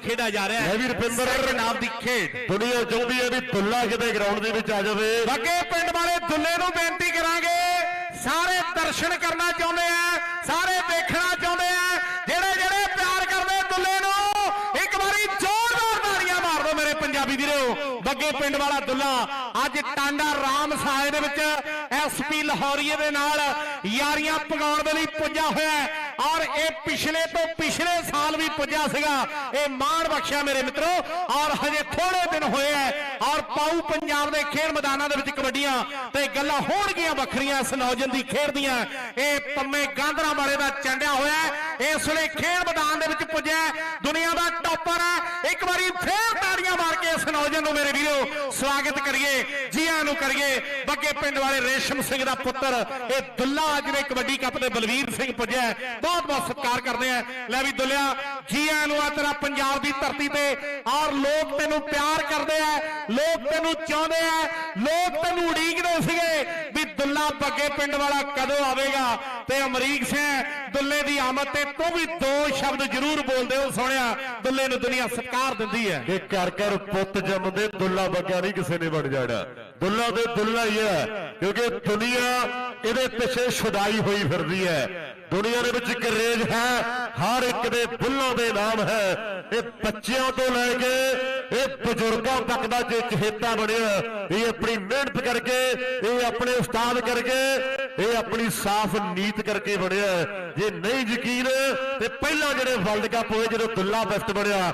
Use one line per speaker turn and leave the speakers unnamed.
ਖੇਡਿਆ ਜਾ ਰਿਹਾ
ਹੈ। ਵੀ ਰੁਪਿੰਦਰ
ਨਾਮ ਦੀ ਖੇਡ।
ਦੁਨੀਆ ਚਾਹੁੰਦੀ ਹੈ ਵੀ ਦੁੱਲਾ ਕਿਤੇ ਗਰਾਊਂਡ ਦੇ ਵਿੱਚ ਆ ਜਾਵੇ।
ਬੱਗੇ ਪਿੰਡ ਵਾਲੇ ਦੁੱਲੇ ਨੂੰ ਬੇਨਤੀ ਕਰਾਂਗੇ ਸਾਰੇ ਦਰਸ਼ਨ ਕਰਨਾ ਚਾਹੁੰਦੇ ਆ ਸਾਰੇ ਦੇਖਣਾ ਚਾਹੁੰਦੇ ਆ ਜਿਹੜੇ ਜਿਹੜੇ ਪਿਆਰ ਕਰਦੇ ਦੁੱਲੇ ਨੂੰ ਇੱਕ ਵਾਰੀ ਜ਼ੋਰਦਾਰ ਤਾੜੀਆਂ ਮਾਰ ਦਿਓ ਮੇਰੇ ਪੰਜਾਬੀ ਵੀਰੋ। ਬੱਗੇ ਪਿੰਡ ਵਾਲਾ ਦੁੱਲਾ ਅੱਜ ਟਾਂਡਾ ਰਾਮ ਸਾਏ ਦੇ ਵਿੱਚ ਐਸਪੀ ਲਾਹੌਰੀਏ ਦੇ ਨਾਲ ਯਾਰੀਆਂ ਪਗਾਉਣ ਦੇ ਲਈ ਪੁੱਜਾ ਹੋਇਆ ਔਰ ਇਹ ਪਿਛਲੇ ਤੋਂ ਪਿਛਲੇ ਸਾਲ ਵੀ ਪੁੱਜਾ ਸੀਗਾ। ਇਹ ਮਾਣ ਬਖਸ਼ਿਆ ਮੇਰੇ ਮਿੱਤਰੋ। ਔਰ ਹਜੇ ਥੋੜੇ ਦਿਨ ਹੋਏ ਐ। ਔਰ ਪਾਉ ਪੰਜਾਬ ਦੇ ਖੇਡ ਮੈਦਾਨਾਂ ਦੇ ਵਿੱਚ ਕਬੱਡੀਆਂ ਤੇ ਗੱਲਾਂ ਹੋਣਗੀਆਂ ਵੱਖਰੀਆਂ ਇਸ ਨੌਜਵਾਨ ਦੀ ਖੇਡ ਦੀਆਂ। ਇਹ ਪੰਮੇ ਗਾਂਧਰਾ ਵਾਲੇ ਦਾ ਚੰਡਿਆ ਹੋਇਆ ਇਸ ਵੇਲੇ ਖੇਡ ਮੈਦਾਨ ਦੇ ਵਿੱਚ ਪੁੱਜਿਆ ਹੈ। ਦੁਨੀਆ ਦਾ ਟੌਪਰ ਹੈ ਇੱਕ ਵਾਰੀ ਫੇਰ ਨੌਜਵਾਨ ਨੂੰ ਮੇਰੇ ਵੀਰੋ ਸਵਾਗਤ ਕਰੀਏ ਜੀ ਨੂੰ ਕਰੀਏ। ਬੱਗੇ ਪਿੰਡ ਵਾਲੇ ਰੇਸ਼ਮ ਸਿੰਘ ਦਾ ਪੁੱਤਰ, ਇਹ ਦੁੱਲਾ ਅੱਜ ਦੇ ਕਬੱਡੀ ਕੱਪ ਦੇ ਬਲਵੀਰ ਸਿੰਘ ਪੁੱਜਿਆ ਬਹੁਤ ਬਹੁਤ ਸਤਿਕਾਰ ਕਰਦੇ ਆ। ਲੈ ਵੀ ਦੁੱਲਿਆ, ਜੀਆਂ ਨੂੰ ਆ ਤੇਰਾ ਪੰਜਾਬ ਦੀ ਧਰਤੀ ਤੇ ਔਰ ਲੋਕ ਤੈਨੂੰ ਪਿਆਰ ਕਰਦੇ ਆ, ਲੋਕ ਤੈਨੂੰ ਚਾਹੁੰਦੇ ਆ, ਲੋਕ ਤੈਨੂੰ ਉਡੀਕਦੇ ਸੀਗੇ। ਵੀ ਦੁੱਲਾ ਬੱਗੇ ਪਿੰਡ ਵਾਲਾ ਕਦੋਂ ਆਵੇਗਾ? ਤੇ ਅਮਰੀਕ ਸਿੰਘ, ਦੁੱਲੇ ਦੀ ਆਮਦ ਤੇ ਤੂੰ ਵੀ ਦੋ ਸ਼ਬਦ ਜ਼ਰੂਰ ਬੋਲਦੇ ਹੋ ਸੋਹਣਿਆ। ਦੁੱਲੇ ਨੂੰ ਦੁਨੀਆ ਸਤਿਕਾਰ ਦਿੰਦੀ ਹੈ।
ਕਿ ਕਰ ਕਰ ਪੁੱਤ ਜੰਮਦੇ ਦੁੱਲਾ ਬੱਗਾ ਨਹੀਂ ਕਿਸੇ ਨੇ ਬਣ ਜਾਣਾ। ਦੁੱਲਾ ਤੇ ਦੁੱਲਾ ਹੀ ਹੈ, ਕਿਉਂਕਿ ਦੁਨੀਆ ਇਹਦੇ ਪਿੱਛੇ ਛੁਡਾਈ ਹੋਈ ਫਿਰਦੀ ਹੈ। ਦੁਨੀਆ ਦੇ ਵਿੱਚ ਕਰੇਜ ਹੈ, ਹਰ ਇੱਕ ਦੇ ਬੁੱਲਾਂ ਦੇ ਨਾਮ ਹੈ। ਇਹ ਬੱਚਿਆਂ ਤੋਂ ਲੈ ਕੇ ਇਹ ਬਜ਼ੁਰਗਾਂ ਤੱਕ ਦਾ ਜੇ ਚਹੇਤਾ ਬਣਿਆ, ਇਹ ਆਪਣੀ ਮਿਹਨਤ ਕਰਕੇ, ਇਹ ਆਪਣੇ ਉਸਤਾਦ ਕਰਕੇ, ਇਹ ਆਪਣੀ ਸਾਫ਼ ਨੀਤ ਕਰਕੇ ਬਣਿਆ। ਜੇ ਨਹੀਂ ਯਕੀਨ, ਤੇ ਪਹਿਲਾਂ ਜਿਹੜੇ ਵਰਲਡ ਕੱਪ ਹੋਏ, ਜਦੋਂ ਦੁੱਲਾ ਬੈਸਟ ਬਣਿਆ